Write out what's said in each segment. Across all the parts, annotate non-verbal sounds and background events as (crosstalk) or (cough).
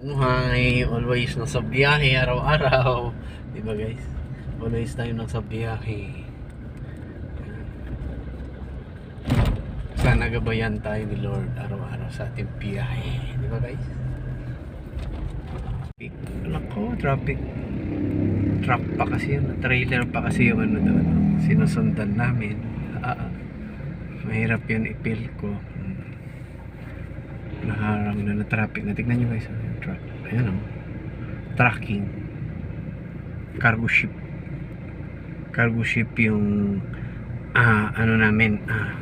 Buhay, always nasa biyahe, araw-araw. Di ba guys? Always tayo nasa biyahe. Sana gabayan tayo ni Lord araw-araw sa ating biyahe. Di ba guys? Traffic. Nako, traffic. Truck pa kasi yun. Trailer pa kasi yung ano doon. Sinusundan namin. Ah, mahirap yun ipil ko. Hmm. Naharang na na traffic. Na tignan nyo guys. Ano yung o. Tracking. Cargo ship. Cargo ship yung ah, ano namin. Ah,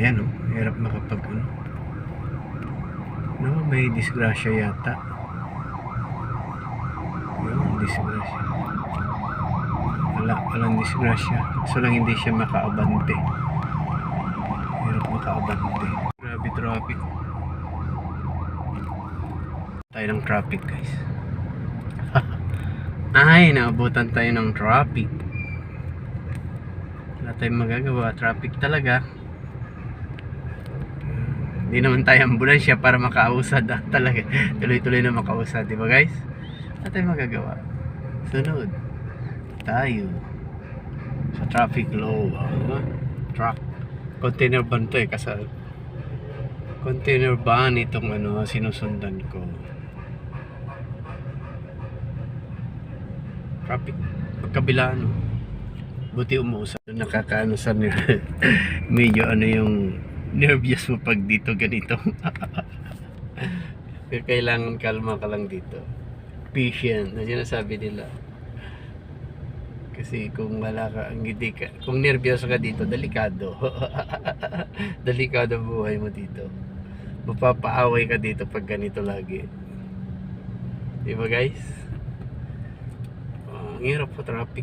ayan o. Hirap makapag ano. No, may disgrasya yata. Ayun, disgrasya. Wala, walang disgrasya. So lang hindi siya makaabante. Hirap makaabante. Grabe traffic. Tayo ng traffic guys. (laughs) Ay, naabutan tayo ng traffic. Wala tayong magagawa. Traffic talaga. Hindi naman tayo ambulansya para makausad ah, talaga. (laughs) Tuloy-tuloy na makausad, di ba guys? Wala tayong magagawa. Sunod. Tayo. Sa traffic law. ah. truck. Container van to eh. Kasi container van itong ano, sinusundan ko. Traffic. Pagkabila ano. Buti umuusap. Nakakaano sa (laughs) medyo ano yung nervous mo pag dito ganito. (laughs) Pero kailangan kalma ka lang dito. Patient na sinasabi nila. Kasi kung wala ka, ang hindi ka, kung nervyoso ka dito, delikado. (laughs) delikado buhay mo dito. Mapapaaway ka dito pag ganito lagi. Di ba guys? Ang hirap po traffic.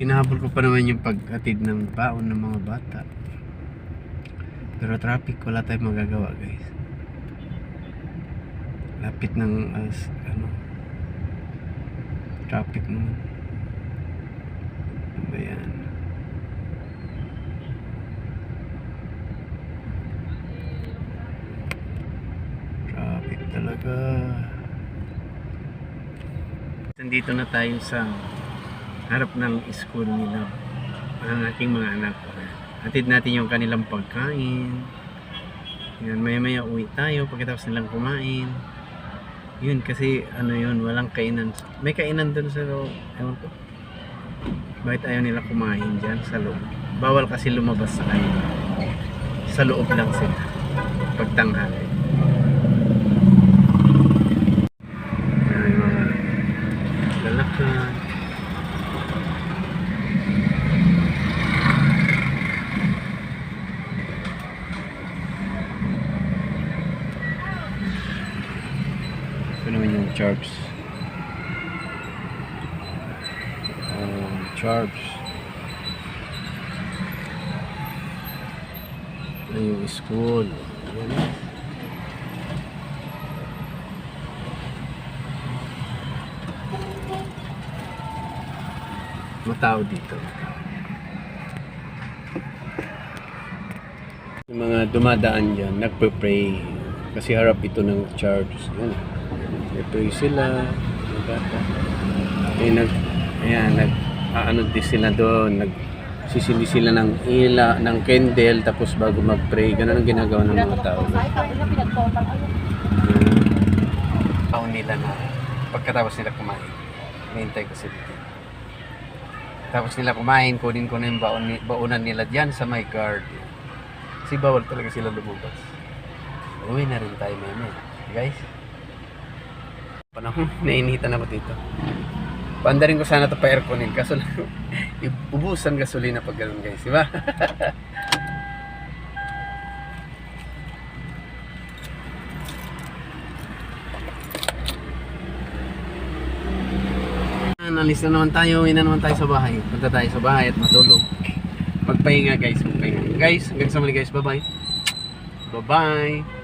Kinahabol ko pa naman yung paghatid ng baon ng mga bata. Pero traffic, wala tayong magagawa guys. Lapit ng as, ano, traffic naman. Ano? Traffic talaga. Nandito na tayo sa harap ng school nila. Ang aking mga anak. Hatid natin yung kanilang pagkain. Yan, maya maya uwi tayo pagkatapos nilang kumain. Yun, kasi ano yun, walang kainan. May kainan dun sa loob. Ewan ko. Bakit ayaw nila kumain dyan sa loob? Bawal kasi lumabas sa kain. Sa loob lang sila. Pagtanghali. Yan yung mga lalakad. Ito naman yung charts. Um, charts. Ito yung school. Yan. Matao dito. Yung mga dumadaan dyan, nagpe-pray. Kasi harap ito ng church. Yan. Nagpe-pray sila. Mga bata. Eh, nag, ayan, nag, ano din sila doon. Nag, sisindi sila ng ila, ng candle, tapos bago mag-pray. Ganun ang ginagawa ng mga tao. Tao nila na pagkatapos nila kumain. Hinihintay ko sila dito. Tapos nila kumain, kunin ko na yung baon, baonan nila dyan sa my guard. Kasi bawal talaga sila lumabas. Uwi na rin tayo meme. Guys. Panahon, nainitan ako dito. Paandarin ko sana ito pa airconin. Kaso lang, (laughs) ibubusan gasolina pag ganun guys. Diba? (laughs) Analis na naman tayo, uwi na naman tayo sa bahay. Punta tayo sa bahay at matulog. Magpahinga guys, magpahinga. Guys, hanggang sa muli guys, bye bye. Bye bye.